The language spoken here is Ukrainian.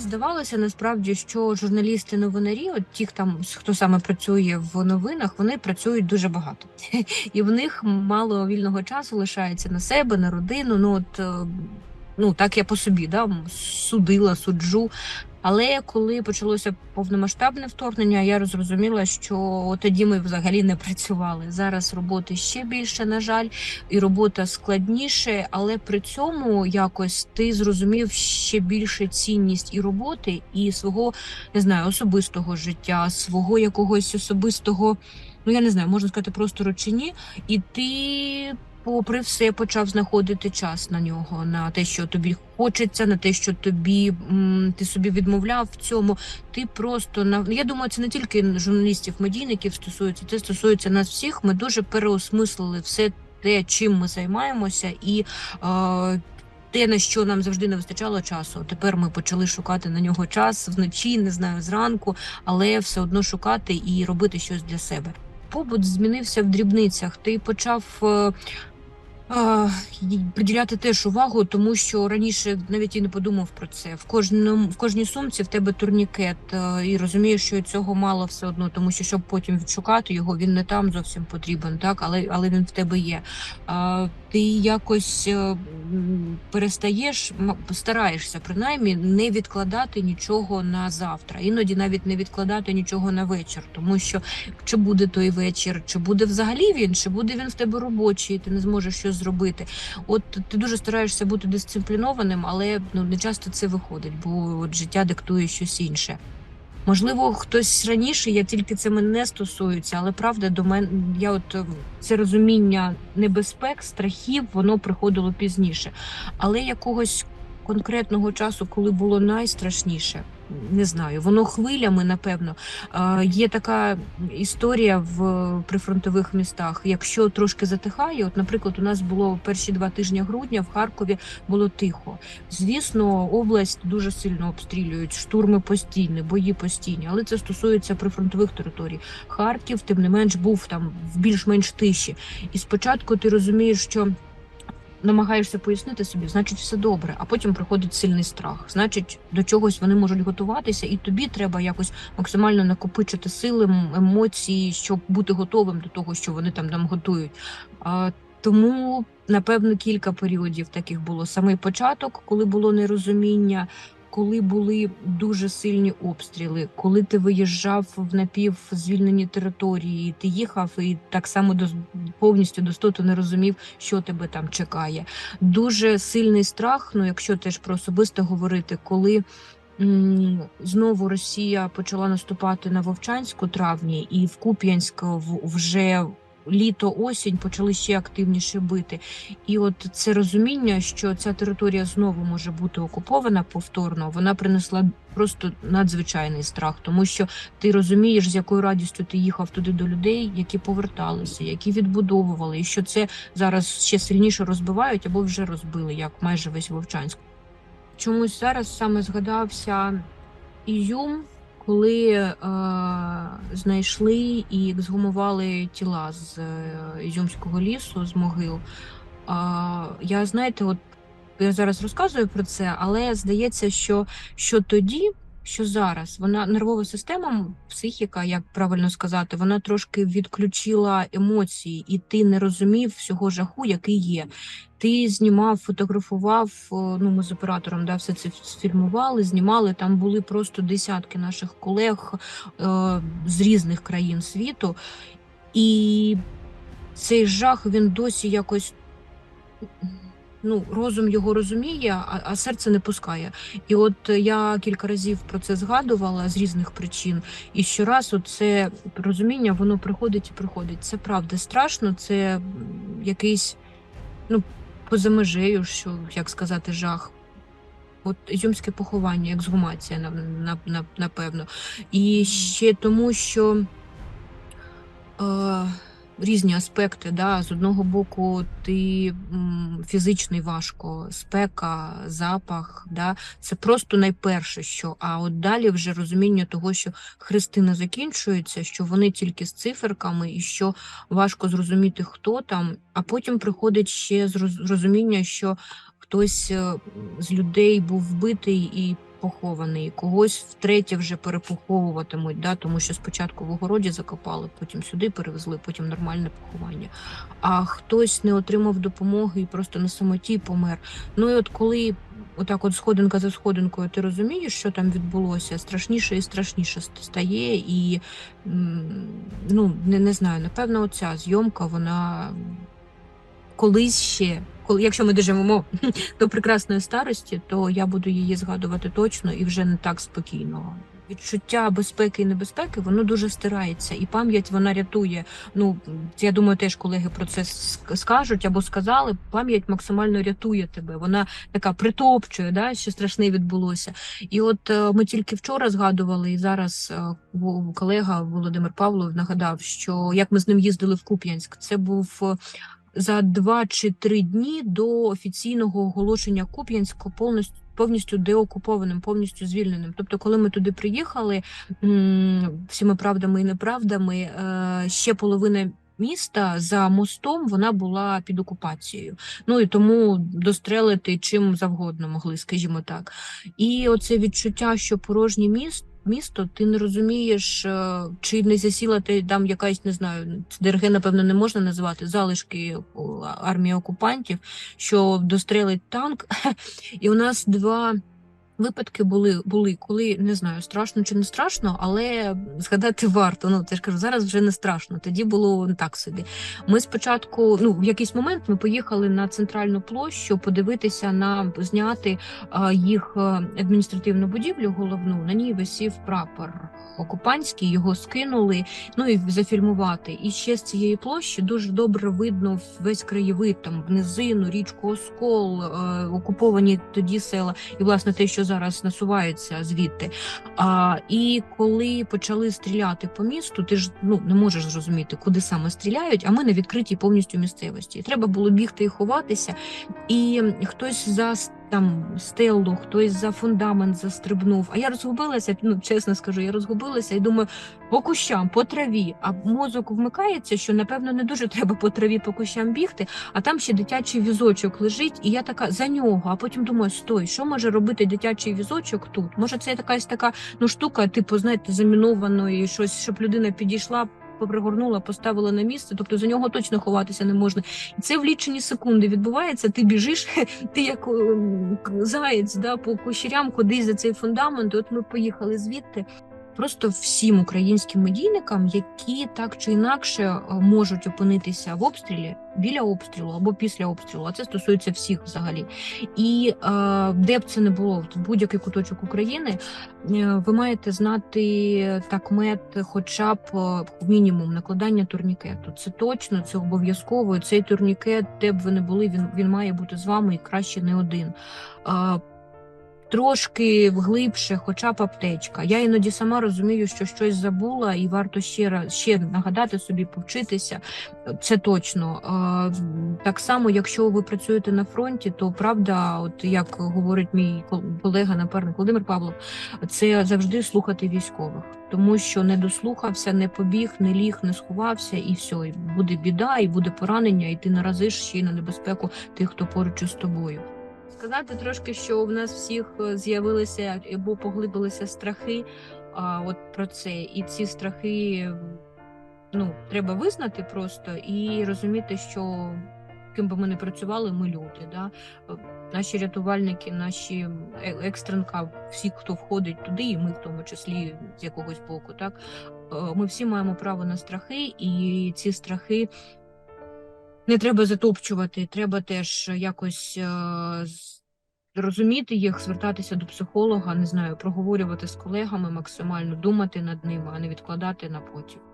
здавалося насправді, що журналісти новинарі, от ті, там хто саме працює в новинах, вони працюють дуже багато, і в них мало вільного часу лишається на себе, на родину. Ну от е, ну так я по собі да судила, суджу. Але коли почалося повномасштабне вторгнення, я зрозуміла, що тоді ми взагалі не працювали. Зараз роботи ще більше, на жаль, і робота складніше, але при цьому якось ти зрозумів ще більше цінність і роботи, і свого не знаю, особистого життя, свого якогось особистого. Ну, я не знаю, можна сказати, простору чи ні, і ти попри все почав знаходити час на нього, на те, що тобі хочеться, на те, що тобі ти собі відмовляв в цьому. Ти просто на я думаю, це не тільки журналістів, медійників стосується, це стосується нас всіх. Ми дуже переосмислили все те, чим ми займаємося, і е, те, на що нам завжди не вистачало часу. Тепер ми почали шукати на нього час вночі, не знаю, зранку, але все одно шукати і робити щось для себе. Побут змінився в дрібницях. Ти почав. Приділяти теж увагу, тому що раніше навіть і не подумав про це. В кожному в кожній сумці в тебе турнікет, е, і розумієш, що цього мало все одно, тому що щоб потім відшукати його, він не там зовсім потрібен, так але але він в тебе є. А, ти якось е, перестаєш, стараєшся принаймні не відкладати нічого на завтра, іноді навіть не відкладати нічого на вечір, тому що чи буде той вечір, чи буде взагалі він, чи буде він в тебе робочий, ти не зможеш щось зробити. От ти дуже стараєшся бути дисциплінованим, але ну не часто це виходить, бо от життя диктує щось інше. Можливо, хтось раніше, я тільки це мене не стосується, але правда до мене я от е, це розуміння небезпек, страхів, воно приходило пізніше. Але якогось конкретного часу, коли було найстрашніше, не знаю, воно хвилями, напевно. Є така історія в прифронтових містах. Якщо трошки затихає, от, наприклад, у нас було перші два тижні грудня в Харкові було тихо. Звісно, область дуже сильно обстрілюють, штурми постійні, бої постійні, але це стосується прифронтових територій. Харків, тим не менш, був там в більш-менш тиші. І спочатку ти розумієш, що намагаєшся пояснити собі, значить, все добре, а потім приходить сильний страх. Значить, до чогось вони можуть готуватися, і тобі треба якось максимально накопичити сили, емоції, щоб бути готовим до того, що вони там нам готують. А, тому, напевно, кілька періодів таких було. Самий початок, коли було нерозуміння. Коли були дуже сильні обстріли, коли ти виїжджав в напівзвільнені території, ти їхав і так само до повністю достоту не розумів, що тебе там чекає. Дуже сильний страх. Ну, якщо теж про особисте говорити, коли знову Росія почала наступати на Вовчанськ у травні, і в Куп'янськ вже літо осінь почали ще активніше бити. І от це розуміння, що ця територія знову може бути окупована повторно, вона принесла просто надзвичайний страх, тому що ти розумієш, з якою радістю ти їхав туди до людей, які поверталися, які відбудовували, і що це зараз ще сильніше розбивають або вже розбили, як майже весь Вовчанськ. Чомусь зараз саме згадався Ізюм, коли е, знайшли і ексгумували тіла з е, Ізюмського лісу, з могил. Е, я знаєте, от я зараз розказую про це, але здається, що, що тоді, що зараз, вона нервова система, психіка, як правильно сказати, вона трошки відключила емоції, і ти не розумів всього жаху, який є. Ти знімав, фотографував. Ну, ми з оператором да, все це фільмували, знімали. Там були просто десятки наших колег е, з різних країн світу, і цей жах він досі якось. Ну, розум його розуміє, а, а серце не пускає. І от я кілька разів про це згадувала з різних причин. І щораз це розуміння воно приходить і приходить. Це правда страшно, це якийсь ну, поза межею, що як сказати, жах. От ізюмське поховання, ексгумація, на, на, на, напевно. І ще тому, що е, різні аспекти. Да? З одного боку, ти фізичний важко, спека, запах, да? це просто найперше, що. А от далі вже розуміння того, що хрестини закінчуються, що вони тільки з циферками, і що важко зрозуміти, хто там, а потім приходить ще розуміння, що хтось е, з людей був вбитий і похований, когось втретє вже перепоховуватимуть, да, тому що спочатку в огороді закопали, потім сюди перевезли, потім нормальне поховання. А хтось не отримав допомоги і просто на самоті помер. Ну і от коли отак, от сходинка за сходинкою, ти розумієш, що там відбулося, страшніше і страшніше стає, і ну не, не знаю, напевно, оця зйомка, вона колись ще, коли, якщо ми доживемо до прекрасної старості, то я буду її згадувати точно і вже не так спокійно. Відчуття безпеки і небезпеки воно дуже стирається, і пам'ять вона рятує. Ну я думаю, теж колеги про це скажуть або сказали. Пам'ять максимально рятує тебе. Вона така притопчує, да, що страшне відбулося. І от е, ми тільки вчора згадували, і зараз е, колега Володимир Павлов нагадав, що як ми з ним їздили в Куп'янськ, це був. За два чи три дні до офіційного оголошення Куп'янська повністю повністю деокупованим, повністю звільненим. Тобто, коли ми туди приїхали, всіми правдами і неправдами, е, ще половина. Міста за мостом вона була під окупацією. Ну і тому дострелити чим завгодно могли, скажімо так. І оце відчуття, що порожнє міст, місто, ти не розумієш, е, чи не засіла ти там якась, не знаю, ДРГ, напевно, не можна називати залишки армії окупантів, що дострелить танк. І у нас два. Випадки були, були, коли не знаю, страшно чи не страшно, але згадати варто. Ну, ти ж кажу, зараз вже не страшно. Тоді було так собі. Ми спочатку, ну в якийсь момент ми поїхали на центральну площу подивитися на зняти а, їх е, адміністративну будівлю головну. На ній висів прапор окупантський, його скинули. Ну і зафільмувати. І ще з цієї площі дуже добре видно весь краєвид, там низину, річку Оскол, е, окуповані тоді села, і власне те, що зараз насувається звідти. А, і коли почали стріляти по місту, ти ж ну не можеш зрозуміти, куди саме стріляють, а ми на відкритій повністю місцевості. І треба було бігти і ховатися, і хтось за там стелу, хтось за фундамент застрибнув. А я розгубилася, ну чесно скажу, я розгубилася і думаю, по кущам, по траві. А мозок вмикається, що напевно не дуже треба по траві по кущам бігти, а там ще дитячий візочок лежить, і я така за нього. А потім думаю, стой, що може робити дитячий візочок тут? Може, це якась така ну штука, типу, знаєте, замінованої, щось, щоб людина підійшла. Попригорнула, поставила на місце, тобто за нього точно ховатися не можна. І це в лічені секунди відбувається. Ти біжиш, ти як ем, заєць да, по кущерям кудись за цей фундамент. От ми поїхали звідти. Просто всім українським медійникам, які так чи інакше е, можуть опинитися в обстрілі біля обстрілу або після обстрілу, а це стосується всіх взагалі. І е, де б це не було, в будь-який куточок України, е, ви маєте знати такмет, хоча б мінімум накладання турнікету. Це точно, це обов'язково. Цей турнікет, де б ви не були, він, він має бути з вами і краще не один. Трошки глибше, хоча б аптечка. Я іноді сама розумію, що щось забула, і варто ще раз ще нагадати собі, повчитися. Це точно. Так само, якщо ви працюєте на фронті, то правда, от як говорить мій колега, напарник Володимир Павлов, це завжди слухати військових, тому що не дослухався, не побіг, не ліг, не сховався, і все, і буде біда, і буде поранення, і ти наразиш ще й на небезпеку тих, хто поруч із тобою. Сказати трошки, що в нас всіх е, з'явилися або поглибилися страхи. А от про це, і ці страхи ну треба визнати просто і розуміти, що ким би ми не працювали, ми люди. Да? Е, Наші рятувальники, наші е- екстренка, всі, хто входить туди, і ми в тому числі з якогось боку, так ми всі маємо право на страхи, і ці страхи не треба затопчувати, треба теж якось зрозуміти розуміти їх, звертатися до психолога, не знаю, проговорювати з колегами максимально, думати над ними, а не відкладати на потім.